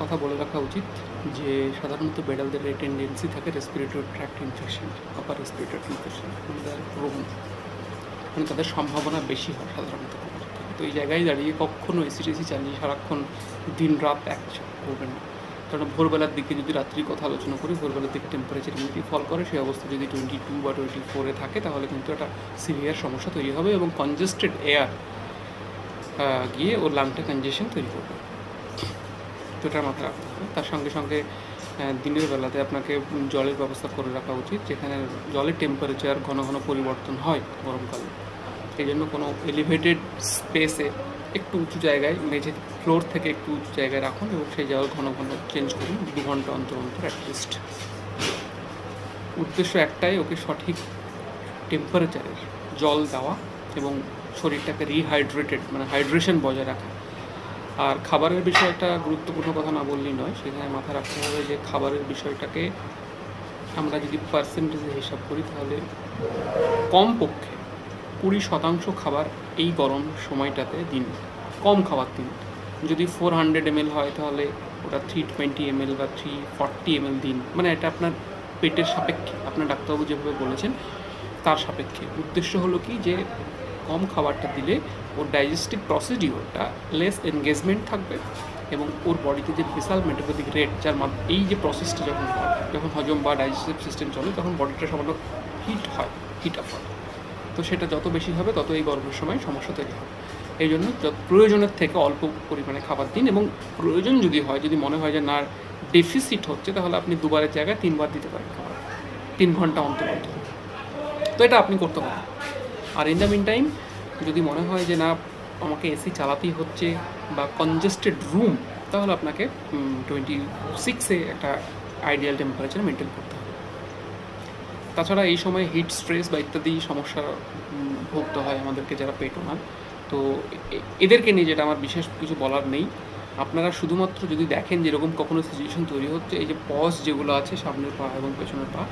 কথা বলে রাখা উচিত যে সাধারণত বেড়ালদের এই টেন্ডেন্সি থাকে respiratory tract infection upper respiratory infection প্রবণ মানে তাদের সম্ভাবনা বেশি হয় সাধারণত। তো এই জায়গায় দাঁড়িয়ে কখনো এসি টেসি চালিয়ে সারাক্ষণ দিন রাত এক করবেন না। কারণ ভোরবেলার দিকে যদি রাত্রির কথা আলোচনা করি, ভোরবেলার দিকে টেম্পারেচার ইমিডিয়েটলি ফল করে, সেই অবস্থা যদি টোয়েন্টি টু বা টোয়েন্টি ফোরে থাকে, তাহলে কিন্তু একটা সিভিয়ার সমস্যা তৈরি হবে এবং কনজেস্টেড এয়ার গিয়ে ওর লাংটা কনজেশন তৈরি করবে। তো মাত্রা তার সঙ্গে সঙ্গে দিনের বেলাতে আপনাকে জলের ব্যবস্থা করে রাখা উচিত, যেখানে জলের টেম্পারেচার ঘন ঘন পরিবর্তন হয় গরমকালে। এই জন্য কোনো এলিভেটেড স্পেসে একটু উঁচু জায়গায় মেঝে ফ্লোর থেকে একটু উঁচু জায়গায় রাখুন এবং সেই জল ঘন ঘন চেঞ্জ করুন দু ঘণ্টা অন্তর অন্তর অ্যাটলিস্ট উদ্দেশ্য একটাই, ওকে সঠিক টেম্পারেচারের জল দেওয়া এবং শরীরটাকে রিহাইড্রেটেড মানে হাইড্রেশন বজায় রাখা। আর খাবারের বিষয়ে একটা গুরুত্বপূর্ণ কথা না বললেই নয়, সেখানে মাথায় রাখতে হবে যে খাবারের বিষয়টাকে আমরা যদি পার্সেন্টেজে হিসাব করি, তাহলে কম পক্ষে কুড়ি শতাংশ খাবার এই গরম সময়টাতে দিন, কম খাবার দিন। যদি ফোর হান্ড্রেড এমএল হয়, তাহলে ওটা থ্রি টোয়েন্টি এমএল বা থ্রি ফর্টি এমএল দিন। মানে এটা আপনার পেটের সাপেক্ষে, আপনার ডাক্তারবাবু যেভাবে বলেছেন, তার সাপেক্ষে। উদ্দেশ্য হলো কি যে কম খাবারটা দিলে ওর ডাইজেস্টিভ প্রসিডিওরটা লেস এনগেজমেন্ট থাকবে এবং ওর বডিতে যে বিশাল মেটাবলিক রেট যার মাধ্যমে এই যে প্রসেসটা যখন যখন হজম বা ডাইজেস্টিভ সিস্টেম চলে, তখন বডিটা সামান্য হিট হয় হিট আপ হয়। তো সেটা যত বেশি হবে, তত এই গরমের সময় সমস্যা তৈরি হবে। এই জন্য প্রয়োজনের থেকে অল্প পরিমাণে খাবার দিন এবং প্রয়োজন যদি হয়, যদি মনে হয় যে না ডেফিসিট হচ্ছে, তাহলে আপনি দুবারের জায়গায় তিনবার দিতে পারেন খাবার। তিন ঘণ্টা অন্তর অন্তর। তো এটা আপনি করতে পারেন। আর ইন দ্য মিন টাইম যদি মনে হয় যে না, আমাকে এসি চালাতেই হচ্ছে বা কনজেস্টেড রুম তাহলে আপনাকে টোয়েন্টি সিক্সে একটা আইডিয়াল টেম্পারেচার মেনটেন করতে হবে। তাছাড়া এই সময় হিট স্ট্রেস বা ইত্যাদি সমস্যা ভুগতে হয় আমাদেরকে যারা পেট ওনার তো এদেরকে নিয়ে যেটা আমার বিশেষ কিছু বলার নেই। আপনারা শুধুমাত্র যদি দেখেন যেরকম কখনো সিচুয়েশন তৈরি হচ্ছে, এই যে পজ যেগুলো আছে সামনের পা এবং পেছনের পা